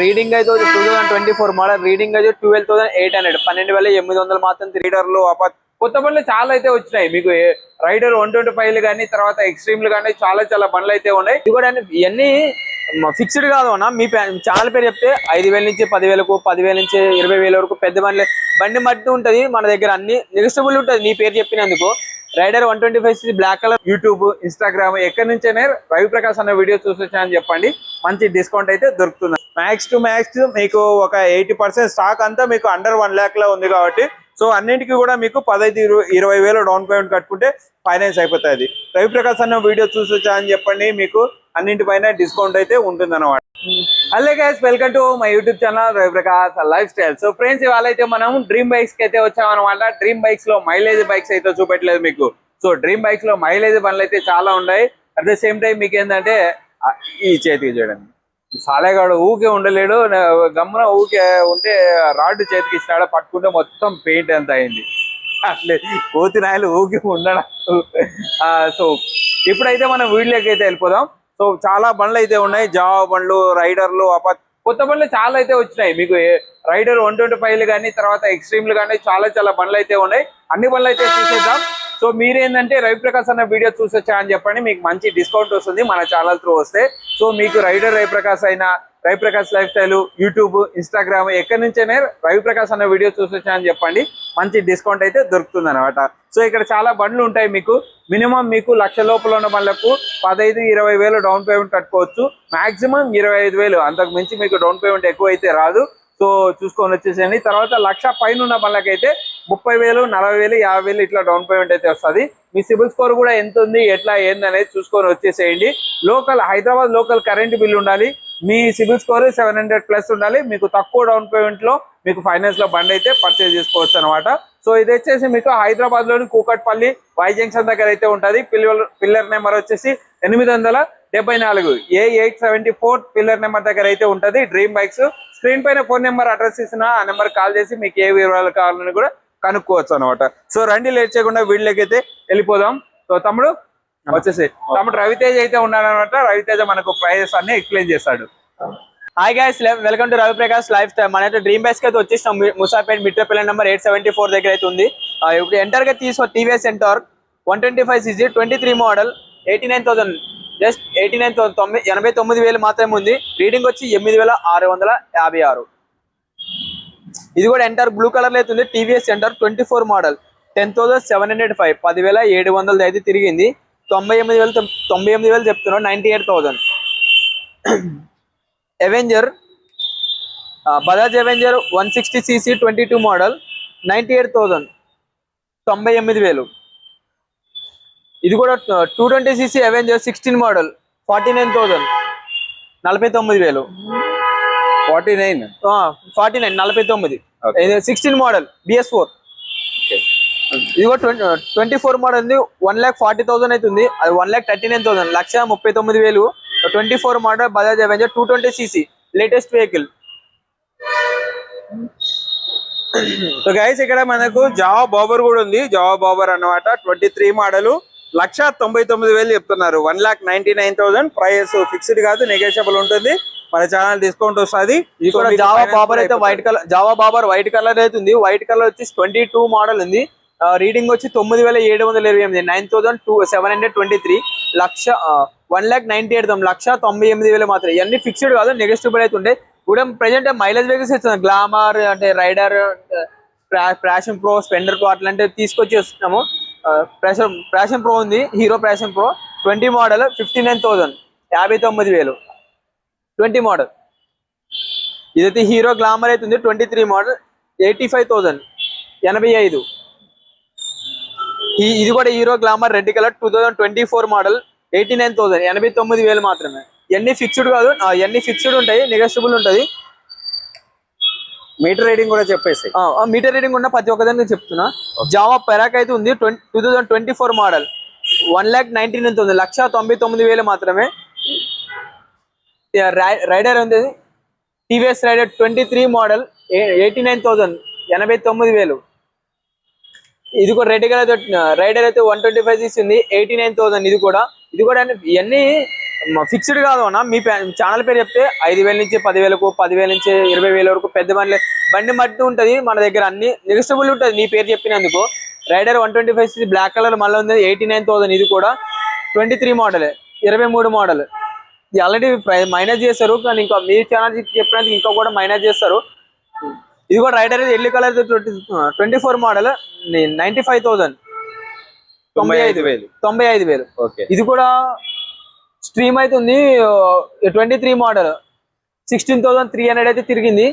Reading అయితే two thousand twenty four model. Reading అయితే twelve thousand eight hundred. పన్నెండు వేల ఎనిమిది వందలు మాత్రం రీడర్లు కొత్త బండ్లు చాలా అయితే వచ్చినాయి. మీకు రైడర్ వన్ ట్వంటీ ఫైవ్ కానీ తర్వాత ఎక్స్ట్రీమ్లు కానీ చాలా చాలా బండ్లు అయితే ఉన్నాయి. ఇది కూడా ఇవన్నీ ఫిక్స్డ్ కాదు అన్న. మీ ఛానల్ పేరు చెప్తే ఐదు వేల నుంచి పదివేలకు పదివేల నుంచి ఇరవై వేల వరకు పెద్ద బండ్లు. బండి మట్టి ఉంటది మన దగ్గర అన్ని నెగిస్టబుల్ ఉంటది. నీ పేరు చెప్పినందుకు. Raider one twenty five black colour YouTube Instagram ఎక్కడి నుంచైనా రవి ప్రకాష్ అన్న వీడియో చూసొచ్చా అని చెప్పండి. మంచి డిస్కౌంట్ అయితే దొరుకుతుంది. మ్యాక్స్ టు మ్యాక్స్ మీకు ఒక ఎయిటీ పర్సెంట్ స్టాక్ అంతా మీకు అండర్ వన్ ల్యాక్లో ఉంది కాబట్టి సో అన్నింటికి కూడా మీకు పదహైదు ఇరవై ఇరవై వేలు డౌన్ పేమెంట్ కట్టుకుంటే ఫైనాన్స్ అయిపోతుంది. రవి ప్రకాశ్ అన్న వీడియో చూసొచ్చా అని చెప్పండి మీకు అన్నింటిపైన డిస్కౌంట్ అయితే ఉంటుంది అనమాట hello guys welcome to my YouTube channel Ravi Prakash lifestyle so friends ఇవాళ అయితే మనం డ్రీమ్ బైక్స్కి అయితే వచ్చామన్నమాట. డ్రీమ్ బైక్స్లో మైలేజ్ బైక్స్ అయితే చూపెట్టలేదు మీకు. సో డ్రీమ్ బైక్స్లో మైలేజ్ బండ్లు అయితే చాలా ఉన్నాయి. అట్ ద సేమ్ టైం మీకు ఏంటంటే ఈ చేతికి చూడండి. సాలేగాడు ఊకే ఉండలేడు గమ్మున ఊకే ఉంటే రాడ్ చేతికి ఇచ్చినాడు పట్టుకుంటే మొత్తం పెయింట్ ఎంత అయింది. అట్లే కోతి నాయలు ఊకే ఉండడం. సో ఇప్పుడైతే మనం వీడియోకి అయితే వెళ్ళిపోదాం. సో చాలా బండ్లు అయితే ఉన్నాయి జావా బండ్లు రైడర్లు అప కొత్త బండ్లు చాలా అయితే వచ్చినాయి. మీకు రైడర్ వన్ ట్వంటీ ఫైవ్లు కానీ తర్వాత ఎక్స్ట్రీమ్లు కానీ చాలా చాలా బండ్లు అయితే ఉన్నాయి. అన్ని బండ్లు అయితే చూసేద్దాం. సో మీరేంటంటే రవిప్రకాశ్ అన్న వీడియో చూసొచ్చా అని చెప్పండి. మీకు మంచి డిస్కౌంట్ వస్తుంది మన ఛానల్ త్రూ వస్తే. సో మీకు రైడర్ రవిప్రకాష్ అయినా Raviprakash life style YouTube Instagram ఎక్కడి నుంచైనా రవిప్రకాష్ అనే వీడియో చూసొచ్చానని చెప్పండి. మంచి డిస్కౌంట్ అయితే దొరుకుతుంది అనమాట సో ఇక్కడ చాలా బండ్లు ఉంటాయి మీకు. మినిమం మీకు లక్ష లోపల ఉన్న బండ్లకు పదహైదు ఇరవై వేలు డౌన్ పేమెంట్ కట్టుకోవచ్చు. మాక్సిమం ఇరవై ఐదు వేలు. అంతకు మించి మీకు డౌన్ పేమెంట్ ఎక్కువ అయితే రాదు. సో చూసుకొని వచ్చేసేయండి. తర్వాత లక్ష పైన ఉన్న అయితే ముప్పై వేలు నలభై వేలు యాభై వేలు ఇట్లా డౌన్ పేమెంట్ అయితే వస్తుంది. మీ సిబిల్ స్కోర్ కూడా ఎంత ఉంది ఎట్లా ఏంది అనేది చూసుకొని వచ్చేసేయండి. Local Hyderabad local current bill ఉండాలి. మీ CIBIL score seven hundred plus ఉండాలి. మీకు తక్కువ డౌన్ పేమెంట్లో మీకు ఫైనాన్స్లో బండి అయితే పర్చేజ్ చేసుకోవచ్చు అనమాట సో ఇది వచ్చేసి మీకు హైదరాబాద్లోని కూకట్పల్లి వై జంక్షన్ దగ్గర అయితే ఉంటది. పిల్లర్ పిల్లర్ నెంబర్ వచ్చేసి ఎనిమిది వందల డెబ్బై నాలుగు. A eight seventy four pillar number దగ్గర అయితే ఉంటది. డ్రీమ్ బైక్స్ స్క్రీన్ పైన ఫోన్ నెంబర్ అడ్రస్ ఇచ్చిన ఆ నెంబర్ కాల్ చేసి మీకు ఏ వివరాలు కావాలని కూడా కనుక్కోవచ్చు అనమాట సో రండి లేట్ చేయకుండా వీళ్ళకి అయితే వెళ్ళిపోదాం. సో తమ్ముడు వచ్చేసి. తమ్ముడు రవితేజ అయితే ఉన్నాడనమాట రవితేజ మనకు ప్రైజెస్ అన్ని ఎక్స్ప్లెయిన్ చేస్తాడు. Hi guys welcome to Ravi Prakash lifestyle మన అయితే డ్రీమ్ బైక్స్ అయితే వచ్చేసినాం Musapet metro pillar number eight seventy four దగ్గర అయితే ఉంది. ఇప్పుడు ఎంటర్గా తీసుకో TVS Ntorq one twenty five CG twenty three model eighty nine thousand just eighty nine తొమ్మిది ఎనభై తొమ్మిది వేలు మాత్రమే ఉంది. రీడింగ్ వచ్చి ఎనిమిది వేల ఆరు వందల యాభై ఆరు. ఇది కూడా ఎంటర్ బ్లూ కలర్లో అయితే ఉంది. TVS Ntorq twenty four model ten thousand seven hundred five పదివేల ఏడు వందలది అయితే తిరిగింది. తొంభై ఎనిమిది వేలు తొంభై ఎనిమిది వేలు చెప్తున్నాడు. Ninety eight thousand Avenger Bajaj Avenger one sixty CC twenty two model ninety eight thousand తొంభై ఎనిమిది వేలు. ఇది కూడా two twenty CC Avenger sixteen model forty nine thousand నలభై తొమ్మిది వేలు. ఫార్టీ నైన్ ఫార్టీ నైన్ నలభై తొమ్మిది. సిక్స్టీన్ మోడల్ బిఎస్ ఫోర్ ఇది కూడా ట్వంటీ ట్వంటీ ఫోర్ మోడల్ ఉంది. వన్ ల్యాక్ ఫార్టీ థౌసండ్ అవుతుంది అది one lakh thirty nine thousand లక్ష ముప్పై తొమ్మిది వేలు. Twenty four model Bajaj Avenger two twenty CC latest vehicle so guys ఇక్కడ మనకు జావా బాబర్ కూడా ఉంది. జావా బాబర్ అన్నమాట ట్వంటీ త్రీ మోడల్ లక్ష తొంభై తొమ్మిది వేలు చెప్తున్నారు. One lakh ninety nine thousand. Price fixed కాదు నెగోషియబుల్ ఉంటుంది. మన ఛానల్ డిస్కౌంట్ వస్తుంది. జావా బాబర్ అయితే white colour Jawa Bobber white colour అయితే ఉంది. వైట్ కలర్ వచ్చి ట్వంటీ టూ మోడల్ ఉంది రీడింగ్ వచ్చి తొమ్మిది వేల ఏడు వందల ఇరవై ఎనిమిది. Nine thousand two seven hundred twenty three లక్ష వన్ ల్యాక్ నైన్టీ ఎయిట్ లక్ష తొంభై ఎనిమిది వేలు మాత్రం ఇవన్నీ ఫిక్స్డ్ కాదు నెగెస్టిబుల్ అయితే ఉంటాయి. కూడా ప్రజెంట్ మైలేజ్ వెహికల్స్ ఇస్తుంది గ్లామర్ అంటే Raider Passion Pro Splendor Pro అట్లాంటివి తీసుకొచ్చి వస్తున్నాము ప్యాషన్ ప్యాషన్ ప్రో ఉంది Hero Passion Pro twenty model fifty nine thousand యాభై తొమ్మిది వేలు. ట్వంటీ మోడల్ ఇదైతే హీరో గ్లామర్ అయితే ఉంది twenty three model eighty five thousand ఎనభై ఐదు. ఈ- ఇది కూడా Hero Glamour red colour two thousand twenty four model eighty nine thousand ఎనభై తొమ్మిది వేలు మాత్రమే. ఇవన్నీ ఫిక్స్డ్ కాదు ఇవన్నీ ఫిక్స్డ్ ఉంటాయి నెగోషియబుల్ ఉంటుంది. మీటర్ రీడింగ్ కూడా చెప్పేసి మీటర్ రీడింగ్ ఉన్న ప్రతి ఒక్కదాన్ని నేను చెప్తున్నా. జావా పెరాక్ అయితే ఉంది two thousand twenty four model one lakh ninety nine ఉంది? లక్ష తొంభై తొమ్మిది వేలు మాత్రమే. రైడర్ ఉంది TVS Raider twenty three model eighty nine thousand ఎనభై తొమ్మిది వేలు. ఇది కూడా రెడ్ కలర్ రైడర్ అయితే వన్ ట్వంటీ ఫైవ్ ఉంది ఎయిటీ నైన్ థౌసండ్ ఇది కూడా. ఇది కూడా ఇవన్నీ ఫిక్స్డ్ కాదు అన్న. మీ ఛానల్ పేరు చెప్తే ఐదు వేల నుంచి పదివేలకు పదివేల నుంచి ఇరవై వేల వరకు పెద్ద బండి బండి మట్టి ఉంటుంది మన దగ్గర అన్ని నెగిస్టబుల్ ఉంటుంది. నీ పేరు చెప్పినందుకు. Raider one twenty five black colour మళ్ళీ ఉంది ఎయిటీ నైన్ థౌసండ్ ఇది కూడా. ట్వంటీ త్రీ మోడల్ ఇరవై మూడు మోడల్ ఇది ఆల్రెడీ మైనస్ చేస్తారు కానీ ఇంకా మీ ఛానల్ చెప్పినందుకు ఇంకా కూడా మైనస్ చేస్తారు. ఇది కూడా Raider yellow colour twenty four model ninety five thousand తొంభై ఐదు వేలు. తొంభై ఐదు వేలు. ఓకే. ఇది కూడా స్ట్రీమ్ అవుతుంది twenty three model. Sixteen thousand three hundred అయితే తిరిగింది.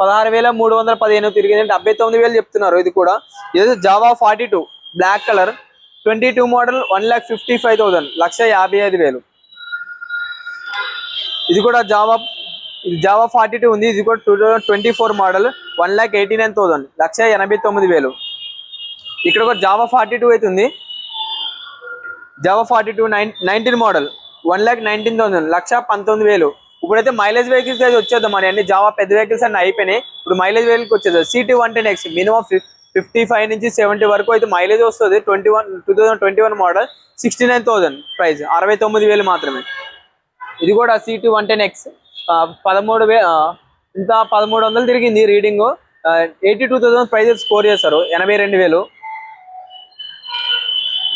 పదహారు వేల మూడు వందల పదిహేను తిరిగింది. డెబ్బై తొమ్మిది వేలు చెప్తున్నారు ఇది కూడా. ఇది Jawa forty two black colour twenty two model one lakh fifty five thousand లక్ష యాభై ఐదు వేలు. ఇది కూడా జావా ఇది జావా ఫార్టీ టూ ఉంది. ఇది కూడా two thousand twenty four model one lakh eighty nine thousand లక్ష ఎనభై తొమ్మిది వేలు. ఇక్కడ కూడా జావా ఫార్టీ టూ అవుతుంది Jawa forty two nine nineteen model. One lakh nineteen thousand లక్ష పంతొమ్మిది వేలు. ఇప్పుడైతే మైలేజ్ వెహికల్స్ అయితే వచ్చేద్దాం మరి. అన్ని జావా పెద్ద వెహికల్స్ అన్ని అయిపోయినాయి. ఇప్పుడు మైలేజ్ వెహికల్కి వచ్చేది City one ten X minimum fifty five నుంచి సెవెంటీ వరకు అయితే మైలేజ్ వస్తుంది. Twenty one two thousand twenty one model sixty nine thousand price అరవై తొమ్మిది వేలు మాత్రమే. ఇది కూడా సిటీ వన్ టెన్ ఎక్స్ పదమూడు వే ఇంత పదమూడు వందలు తిరిగింది reading eighty two thousand price score చేస్తారు. ఎనభై రెండు వేలు.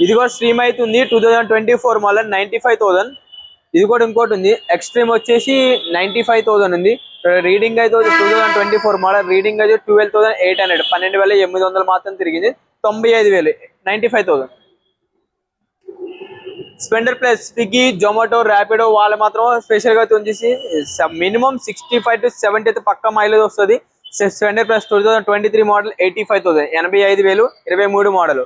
ఇది కూడా స్ట్రీమ్ అవుతుంది two thousand twenty four model ninety five thousand ఇది కూడా ఇంకోటి ఉంది. ఎక్స్ట్రీమ్ వచ్చేసి నైంటీ ఫైవ్ థౌసండ్ ఉంది రీడింగ్ అయితే two thousand twenty four model reading అయితే ట్వెల్వ్ థౌసండ్ ఎయిట్ హండ్రెడ్ పన్నెండు వేల ఎనిమిది వందలు మాత్రం తిరిగింది. తొంభై ఐదు వేలు. Ninety five thousand Splendor plus Swiggy Zomato Rapido వాళ్ళు మాత్రం స్పెషల్గా గా వచ్చేసి minimum sixty five to seventy అయితే పక్క మైలేజ్ వస్తుంది. Splendor plus two thousand twenty three model eighty five thousand ఎనభై ఐదు వేలు ఇరవై మూడు మోడల్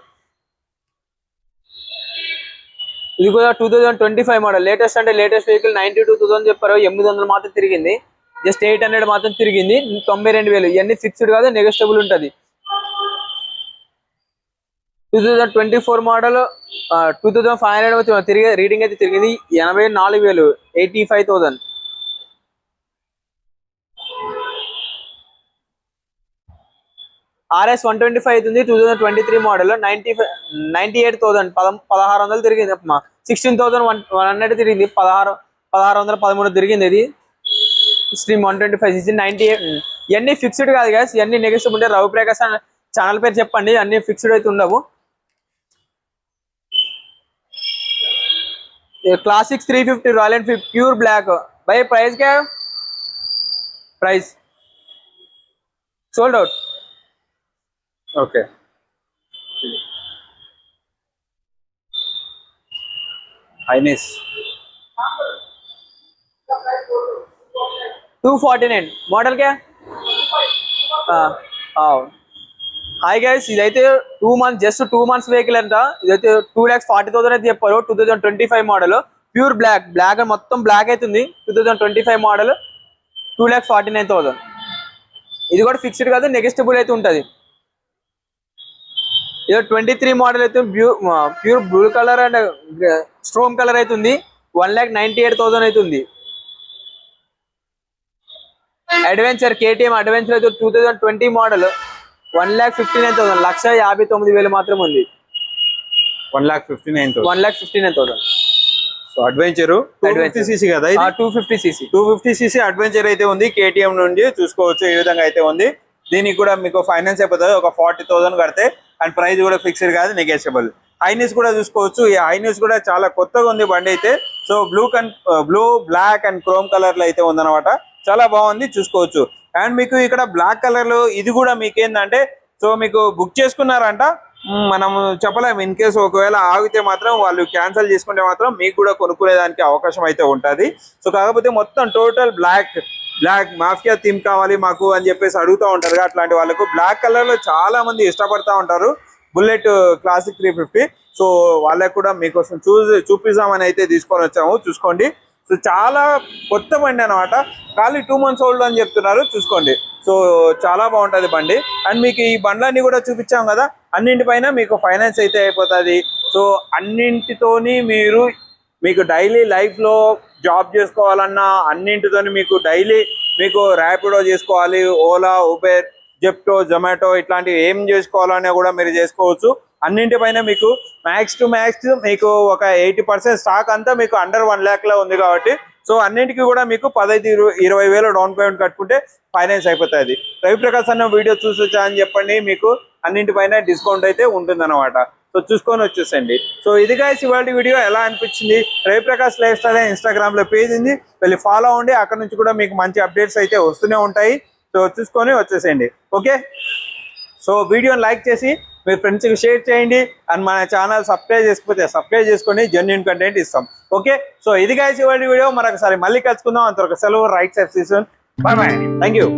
ఇది కూడా two thousand twenty five model latest అంటే latest vehicle ninety two thousand చెప్పారు. ఎనిమిది వందలు మాత్రం తిరిగింది. జస్ట్ ఎయిట్ హండ్రెడ్ మాత్రం తిరిగింది. తొంభై రెండు వేలు. ఇవన్నీ ఫిక్స్డ్ కాదు నెగోషియబుల్ ఉంటుంది. Two thousand twenty four model two thousand five hundred తిరిగి రీడింగ్ అయితే తిరిగింది. ఎనభై నాలుగు వేలు. Eighty five thousand RS one twenty five ఉంది two thousand twenty three model ninety five ninety eight thousand పద పదహారు వందలు తిరిగింది. అమ్మా sixteen thousand one one hundred తిరిగింది. పదహారు పదహారు వందల పదమూడు తిరిగింది ఇది. Xtreme one twenty five sixty ninety eight ఇవన్నీ ఫిక్స్డ్ కాదు గ్యాస్ ఇవన్నీ నెగెస్ట్ ఉంటే రవి ప్రకాశ్ ఛానల్ పేరు చెప్పండి. అన్ని ఫిక్స్డ్ అయితే ఉండవు. Classics three fifty Royal Enfield pure black by price क्या price sold out okay. ఐనిస్. Two forty nine. Model క్యా హాయ్ గైస్ ఇదైతే two months just two months vehicle అంట. ఇదైతే టూ ల్యాక్స్ ఫార్టీ థౌసండ్ అయితే చెప్పారు. Two thousand twenty five model. Pure black. Black మొత్తం black అవుతుంది two thousand twenty five model. Two lakhs forty nine thousand. ఇది కూడా ఫిక్స్డ్ కాదు నెగెస్టబుల్ అయితే ఉంటుంది. ఇది ట్వంటీ త్రీ మోడల్ అయితే బ్యూ pure blue colour and storm colour అవుతుంది one lakh ninety eight thousand అవుతుంది అడ్వెంచర్ కేటీఎం అడ్వెంచర్ అయితే two thousand twenty model one lakh fifty nine thousand లక్ష యాభై తొమ్మిది వేలు మాత్రం ఉంది. One lakh fifty nine one lakh fifty nine thousand so Adventure CC కదా ఇది? Two fifty CC two fifty CC Adventure అయితే ఉంది. కేటీఎం నుండి చూసుకోవచ్చు ఈ విధంగా అయితే ఉంది. దీనికి కూడా మీకు ఫైనాన్స్ అయిపోతుంది. ఒక ఫార్టీ థౌసండ్ కడితే అండ్ ప్రైస్ కూడా ఫిక్స్డ్ కాదు నెగేషియబుల్ హైనీస్ కూడా చూసుకోవచ్చు. ఈ హైనీస్ కూడా చాలా కొత్తగా ఉంది బండి అయితే. సో బ్లూ కన్ బ్లూ బ్లాక్ అండ్ క్రోమ్ కలర్లో అయితే ఉందన్నమాట. చాలా బాగుంది చూసుకోవచ్చు. అండ్ మీకు ఇక్కడ బ్లాక్ కలర్లో ఇది కూడా మీకు ఏంటంటే సో మీకు బుక్ చేసుకున్నారంట. మ్, మనం చెప్పలేము. ఇన్ కేసు ఒకవేళ ఆగితే మాత్రం వాళ్ళు క్యాన్సిల్ చేసుకుంటే మాత్రం మీకు కూడా కొనుక్కునేదానికి అవకాశం అయితే ఉంటది. సో కాకపోతే మొత్తం total black black mafia theme కావాలి మాకు అని చెప్పేసి అడుగుతూ ఉంటారు అట్లాంటి వాళ్ళకు. బ్లాక్ కలర్లో చాలా మంది ఇష్టపడతా ఉంటారు. Bullet classic three fifty. So వాళ్ళకి కూడా మీకోసం చూసి చూపిస్తామని అయితే తీసుకొని వచ్చాము. చూసుకోండి. సో చాలా కొత్త బండి అనమాట ఖాళీ టూ మంత్స్ ఓల్డ్ అని చెప్తున్నారు. చూసుకోండి. సో చాలా బాగుంటుంది బండి. అండ్ మీకు ఈ బండ్లన్నీ కూడా చూపించాం కదా. అన్నింటిపైన మీకు ఫైనాన్స్ అయితే అయిపోతుంది. సో అన్నింటితోని మీరు మీకు డైలీ లైఫ్లో జాబ్ చేసుకోవాలన్నా అన్నింటితోని మీకు డైలీ మీకు ర్యాపిడో చేసుకోవాలి ఓలా ఉబేర్ జెప్టో జొమాటో ఇట్లాంటివి ఏం చేసుకోవాలన్నా కూడా మీరు చేసుకోవచ్చు. అన్నింటిపైన మీకు మ్యాక్స్ టు మ్యాక్స్ మీకు ఒక ఎయిటీ పర్సెంట్ స్టాక్ అంతా మీకు అండర్ వన్ ల్యాక్లో ఉంది కాబట్టి సో అన్నింటికి కూడా మీకు పదహైదు ఇరవై ఇరవై వేలు డౌన్ పేమెంట్ కట్టుకుంటే ఫైనాన్స్ అయిపోతుంది. రవి ప్రకాశ్ అన్న వీడియో చూసొచ్చా అని చెప్పండి మీకు అన్నింటిపైన డిస్కౌంట్ అయితే ఉంటుందన్నమాట. సో చూసుకొని వచ్చేసండి సో ఇది guys ఇవాళ వీడియో ఎలా అనిపించింది? రవిప్రకాష్ లైఫ్ స్టైల్ ఇన్స్టాగ్రామ్లో పేజ్ ఉంది. వెళ్ళి ఫాలో అవ్వండి. అక్కడ నుంచి కూడా మీకు మంచి అప్డేట్స్ అయితే వస్తూనే ఉంటాయి. సో చూసుకొని వచ్చేసేయండి. ఓకే సో వీడియోని లైక్ చేసి మీ ఫ్రెండ్స్కి షేర్ చేయండి. అండ్ మన ఛానల్ సబ్స్క్రైబ్ చేసుకుంటే సబ్స్క్రైబ్ చేసుకొని జెన్యున్ కంటెంట్ ఇస్తాం. ఓకే సో ఇది guys ఇవాళ వీడియో మరొకసారి మళ్ళీ కలుసుకుందాం. అంతవరకు సెలవు. Right side season bye bye thank you